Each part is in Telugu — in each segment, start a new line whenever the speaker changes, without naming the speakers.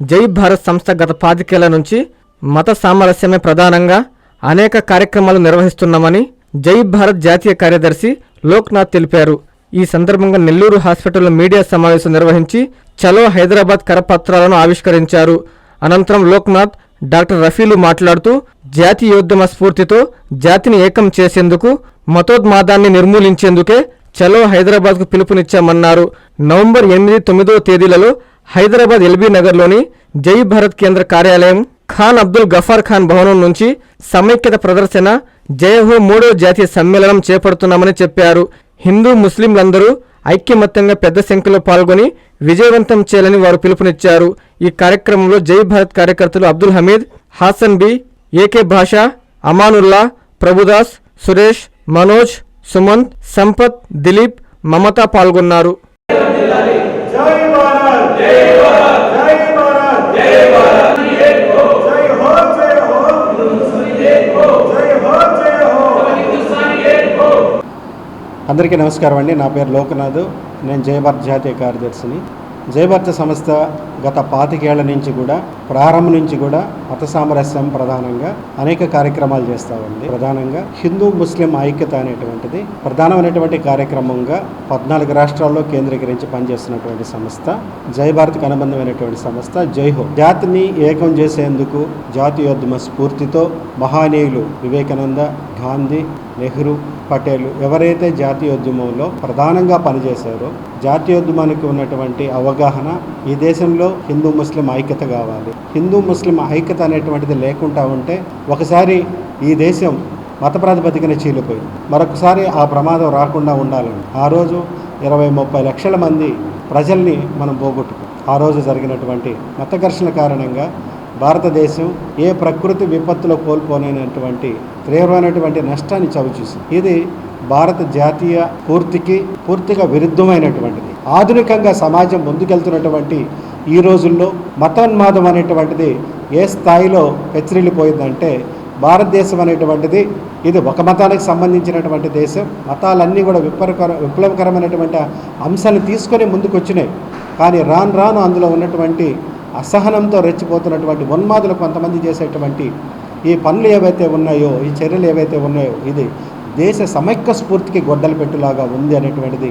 జై భారత్ సంస్థ గత పాతికేళ్ళ నుంచి మత సామరస్యమే ప్రధానంగా అనేక కార్యక్రమాలు నిర్వహిస్తున్నామని జై భారత్ జాతీయ కార్యదర్శి లోక్నాథ్ తెలిపారు. ఈ సందర్భంగా నెల్లూరు హాస్పిటల్లో మీడియా సమావేశం నిర్వహించి చలో హైదరాబాద్ కరపత్రాలను ఆవిష్కరించారు. అనంతరం లోక్నాథ్ డాక్టర్ రఫీలు మాట్లాడుతూ జాతీయోద్యమ స్ఫూర్తితో జాతిని ఏకం చేసేందుకు మతోన్మాదాన్ని నిర్మూలించేందుకే చలో హైదరాబాద్కు పిలుపునిచ్చామన్నారు. నవంబర్ ఎనిమిది తొమ్మిదో తేదీలలో హైదరాబాద్ ఎల్బీ నగర్లోని జై భారత్ కేంద్ర కార్యాలయం ఖాన్ అబ్దుల్ గఫార్ ఖాన్ భవనం నుంచి సమైక్యత ప్రదర్శన జయహో మూడో జాతీయ సమ్మేళనం చేపడుతున్నామని చెప్పారు. హిందూ ముస్లింలందరూ ఐక్యమత్యంగా పెద్ద సంఖ్యలో పాల్గొని విజయవంతం చేయాలని వారు పిలుపునిచ్చారు. ఈ కార్యక్రమంలో జై భారత్ కార్యకర్తలు Abdul Hameed Hasan B A K Basha Amanullah Prabhudas Suresh Manoj Sumanth Sampath Dilip మమత పాల్గొన్నారు.
అందరికీ నమస్కారం అండి. నా పేరు లోకనాథ్. నేను జయభారత్ జాతీయ కార్యదర్శిని. జయభారత సంస్థ గత పాతికేళ్ళ నుంచి కూడా ప్రారంభం నుంచి కూడా మత సామరస్యం ప్రధానంగా అనేక కార్యక్రమాలు చేస్తూ ఉంది. ప్రధానంగా హిందూ ముస్లిం ఐక్యత అనేటువంటిది ప్రధానమైనటువంటి కార్యక్రమంగా పద్నాలుగు రాష్ట్రాల్లో కేంద్రీకరించి పనిచేస్తున్నటువంటి సంస్థ జై భారత్కి అనుబంధమైనటువంటి సంస్థ జైహో జాతిని ఏకం చేసేందుకు జాతీయోద్యమ స్ఫూర్తితో మహానీయులు వివేకానంద గాంధీ నెహ్రూ పటేల్ ఎవరైతే జాతీయోద్యమంలో ప్రధానంగా పనిచేశారో జాతీయోద్యమానికి ఉన్నటువంటి అవగాహన ఈ దేశంలో హిందూ ముస్లిం ఐక్యత కావాలి. హిందూ ముస్లిం ఐక్యత అనేటువంటిది లేకుండా ఉంటే ఒకసారి ఈ దేశం మత ప్రాతిపదికన చీలిపోయింది. మరొకసారి ఆ ప్రమాదం రాకుండా ఉండాలని. ఆ రోజు ఇరవై ముప్పై లక్షల మంది ప్రజల్ని మనం పోగొట్టుకున్నాం. ఆ రోజు జరిగినటువంటి మత ఘర్షణ కారణంగా భారతదేశం ఏ ప్రకృతి విపత్తులో కోల్పోనటువంటి తీవ్రమైనటువంటి నష్టాన్ని చవిచూసింది ఇది భారత జాతీయ పూర్తికి పూర్తిగా విరుద్ధమైనటువంటిది. ఆధునికంగా సమాజం ముందుకెళ్తున్నటువంటి ఈ రోజుల్లో మతోన్మాదం అనేటువంటిది ఏ స్థాయిలో హెచ్చరిల్లిపోయిందంటే భారతదేశం అనేటువంటిది ఇది ఒక మతానికి సంబంధించినటువంటి దేశం. మతాలన్నీ కూడా విప్లవకర విప్లవకరమైనటువంటి అంశాన్ని తీసుకొని ముందుకు వచ్చినాయి కానీ రాను రాను అందులో ఉన్నటువంటి అసహనంతో రెచ్చిపోతున్నటువంటి ఉన్మాదులు కొంతమంది చేసేటువంటి ఈ పనులు ఏవైతే ఉన్నాయో ఈ చర్యలు ఏవైతే ఉన్నాయో ఇది దేశ సమైక్య స్ఫూర్తికి గొడ్డలు పెట్టులాగా ఉంది అనేటువంటిది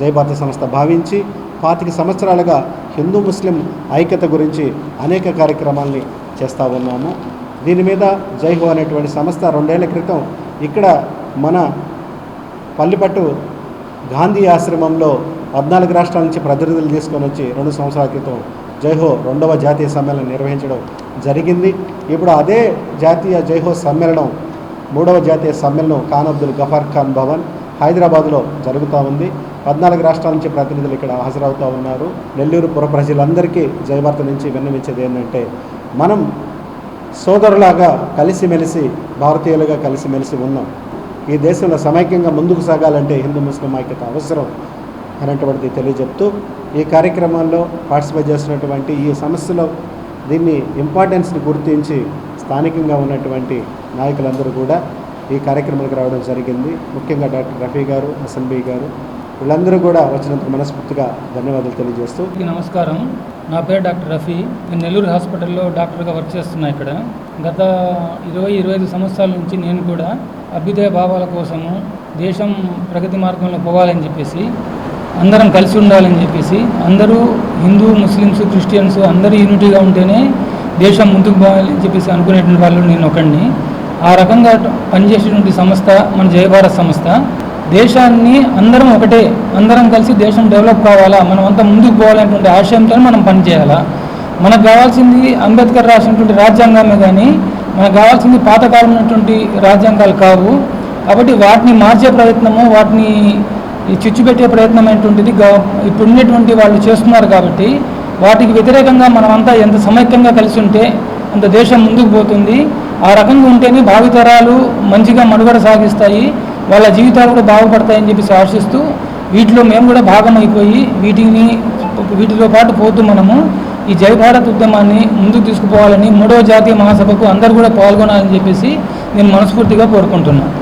జయభారత సంస్థ భావించి పాతిక సంవత్సరాలుగా హిందూ ముస్లిం ఐక్యత గురించి అనేక కార్యక్రమాల్ని చేస్తూ ఉన్నాము. దీని మీద జైహో అనేటువంటి సంస్థ రెండేళ్ళ క్రితం ఇక్కడ మన పల్లిపట్టు గాంధీ ఆశ్రమంలో పద్నాలుగు రాష్ట్రాల నుంచి ప్రతినిధులు తీసుకొని వచ్చి రెండు సంవత్సరాల క్రితం జైహో రెండవ జాతీయ సమ్మేళనం నిర్వహించడం జరిగింది. ఇప్పుడు అదే జాతీయ జైహో సమ్మేళనం మూడవ జాతీయ సమ్మేళనం ఖాన్ అబ్దుల్ గఫార్ ఖాన్ భవన్ హైదరాబాద్లో జరుగుతూ ఉంది. పద్నాలుగు రాష్ట్రాల నుంచి ప్రతినిధులు ఇక్కడ హాజరవుతూ ఉన్నారు. నెల్లూరు పుర ప్రజలందరికీ జయభారత నుంచి విన్నవించేది ఏంటంటే మనం సోదరులాగా కలిసిమెలిసి భారతీయులుగా కలిసిమెలిసి ఉన్నాం. ఈ దేశంలో సమైక్యంగా ముందుకు సాగాలంటే హిందూ ముస్లిం ఐక్యత అవసరం అనేటువంటిది తెలియజెప్తూ ఈ కార్యక్రమాల్లో పార్టిసిపేట్ చేస్తున్నటువంటి ఈ సమస్యలో దీన్ని ఇంపార్టెన్స్ని గుర్తించి స్థానికంగా ఉన్నటువంటి నాయకులందరూ కూడా ఈ కార్యక్రమానికి రావడం జరిగింది. ముఖ్యంగా డాక్టర్ రఫీ గారు ఎస్ఎన్బి గారు వీళ్ళందరూ కూడా వచ్చినందుకు మనస్ఫూర్తిగా ధన్యవాదాలు తెలియజేస్తూ
నమస్కారం. నా పేరు డాక్టర్ రఫీ. నేను నెల్లూరు హాస్పిటల్లో డాక్టర్గా వర్క్ చేస్తున్నా ఇక్కడ. గత ఇరవై ఇరవై ఐదు సంవత్సరాల నుంచి నేను కూడా అభ్యుదయ భావాల కోసము దేశం ప్రగతి మార్గంలో పోవాలని చెప్పేసి అందరం కలిసి ఉండాలని చెప్పేసి అందరూ హిందూ ముస్లిమ్స్ క్రిస్టియన్స్ అందరూ యూనిటీగా ఉంటేనే దేశం ముందుకు పోవాలని చెప్పేసి అనుకునేటువంటి వాళ్ళు నేను ఒకడిని. ఆ రకంగా పనిచేసేటువంటి సంస్థ మన జయభారత్ సంస్థ. దేశాన్ని అందరం ఒకటే అందరం కలిసి దేశం డెవలప్ కావాలా మనం అంతా ముందుకు పోవాలనేటువంటి ఆశయంతో మనం పనిచేయాలా? మనకు కావాల్సింది అంబేద్కర్ రాసినటువంటి రాజ్యాంగమే కానీ మనకు కావాల్సింది పాతకాలం ఉన్నటువంటి రాజ్యాంగాలు కావు. కాబట్టి వాటిని మార్చే ప్రయత్నము వాటిని చిచ్చు పెట్టే ప్రయత్నం అనేటువంటిది ఇప్పుడు ఉండేటువంటి వాళ్ళు చేస్తున్నారు కాబట్టి వాటికి వ్యతిరేకంగా మనమంతా ఎంత సమైక్యంగా కలిసి ఉంటే అంత దేశం ముందుకు పోతుంది. ఆ రకంగా ఉంటేనే భావితరాలు మంచిగా మనుగడ సాగిస్తాయి. వాళ్ళ జీవితాలు కూడా బాగుపడతాయని చెప్పేసి ఆశిస్తూ వీటిలో మేము కూడా భాగమైపోయి వీటిని వీటితో పాటు పోతూ మనము ఈ జై భారత్ ఉద్యమాన్ని ముందుకు తీసుకుపోవాలని మూడవ జాతీయ మహాసభకు అందరూ కూడా పాల్గొనాలని చెప్పేసి నేను మనస్ఫూర్తిగా కోరుకుంటున్నాను